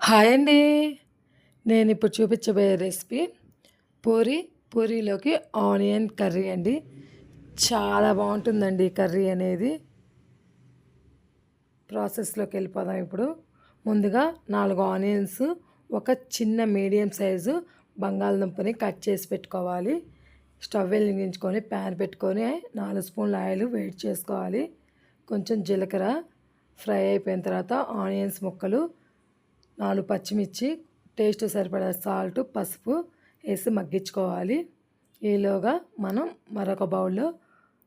Hi అండి. నేను ఇప్పుడు చూపించబోయే రెసిపీ పూరి పూరీలోకి ఆనియన్ కర్రీ అండి. చాలా బాగుంటుందండి ఈ కర్రీ అనేది. ప్రాసెస్లోకి వెళ్ళిపోదాం ఇప్పుడు. ముందుగా నాలుగు ఆనియన్స్ ఒక చిన్న మీడియం సైజు బంగాళదుంపని కట్ చేసి పెట్టుకోవాలి. స్టవ్ వెలిగించుకొని ప్యాన్ పెట్టుకొని నాలుగు స్పూన్ల ఆయిల్ వేడి చేసుకోవాలి. కొంచెం జీలకర్ర ఫ్రై అయిపోయిన తర్వాత ఆనియన్స్ ముక్కలు నాలుగు పచ్చిమిర్చి టేస్ట్ సరిపడా సాల్ట్ పసుపు వేసి మగ్గించుకోవాలి. ఈలోగా మనం మరొక బౌల్లో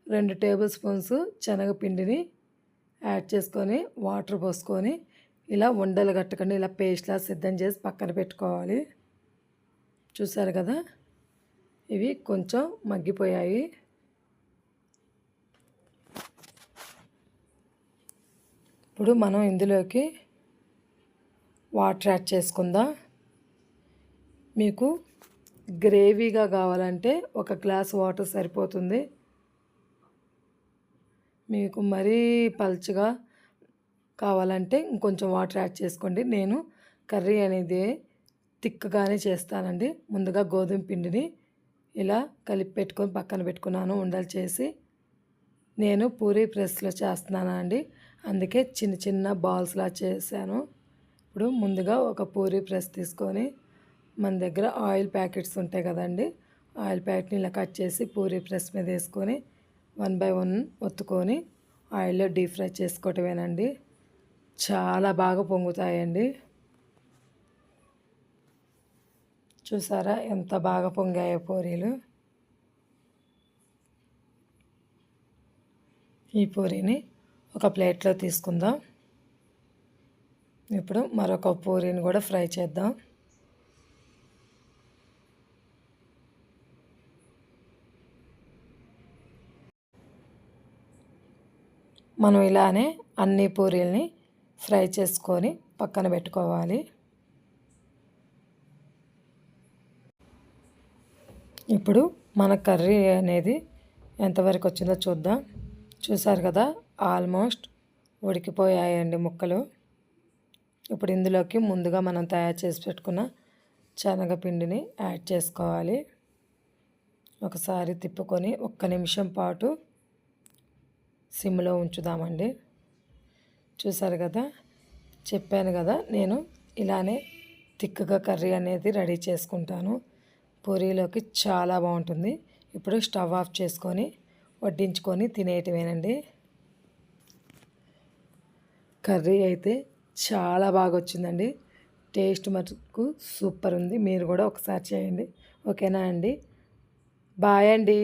రెండు టేబుల్ స్పూన్స్ శనగపిండిని యాడ్ చేసుకొని వాటర్ పోసుకొని ఇలా ఉండలు కట్టకుండా ఇలా పేస్ట్లా సిద్ధం చేసి పక్కన పెట్టుకోవాలి. చూసారు కదా? ఇవి కొంచెం మగ్గిపోయాయి. ఇప్పుడు మనం ఇందులోకి వాటర్ యాడ్ చేసుకుందాం? మీకు గ్రేవీగా కావాలంటే ఒక గ్లాస్ వాటర్ సరిపోతుంది. మీకు మరీ పల్చగా కావాలంటే ఇంకొంచెం వాటర్ యాడ్ చేసుకోండి. నేను కర్రీ అనేది తిక్కగానే చేస్తానండి. ముందుగా గోధుమ పిండిని ఇలా కలిపి పెట్టుకొని పక్కన పెట్టుకున్నాను ఉండలు చేసి. నేను పూరీ ప్రెస్లో చేస్తున్నాను అండి అందుకే చిన్న చిన్న బాల్స్లా చేశాను. ఇప్పుడు ముందుగా ఒక పూరి ప్రెస్ తీసుకొని మన దగ్గర ఆయిల్ ప్యాకెట్స్ ఉంటాయి కదండి ఆయిల్ ప్యాకెట్ని ఇలా కట్ చేసి పూరి ప్రెస్ మీద వేసుకొని వన్ బై వన్ ఒత్తుకొని ఆయిల్లో డీప్ ఫ్రై చేసుకోవటమేనండి. చాలా బాగా పొంగుతాయండి. చూసారా ఎంత బాగా పొంగాయో పూరీలు. ఈ పూరీని ఒక ప్లేట్లో తీసుకుందాం. ఇప్పుడు మరొక పూరీని కూడా ఫ్రై చేద్దాం. మనం ఇలానే అన్ని పూరీల్ని ఫ్రై చేసుకొని పక్కన పెట్టుకోవాలి. ఇప్పుడు మన కర్రీ అనేది ఎంతవరకు వచ్చిందో చూద్దాం. చూసారు కదా ఆల్మోస్ట్ ఉడికిపోయాయండి ముక్కలు. ఇప్పుడు ఇందులోకి ముందుగా మనం తయారు చేసి పెట్టుకున్న శనగపిండిని యాడ్ చేసుకోవాలి. ఒకసారి తిప్పుకొని ఒక్క నిమిషం పాటు సిమ్లో ఉంచుదామండి. చూసారు కదా? చెప్పాను కదా నేను ఇలానే తిక్కుగా కర్రీ అనేది రెడీ చేసుకుంటాను. పూరీలోకి చాలా బాగుంటుంది. ఇప్పుడు స్టవ్ ఆఫ్ చేసుకొని వడ్డించుకొని తినేయటమేనండి. కర్రీ అయితే చాలా బాగా వచ్చిందండి టేస్ట్ మటుకు సూపర్ ఉంది మీరు కూడా ఒకసారి చేయండి. ఓకేనా అండి? బాయ్ అండి.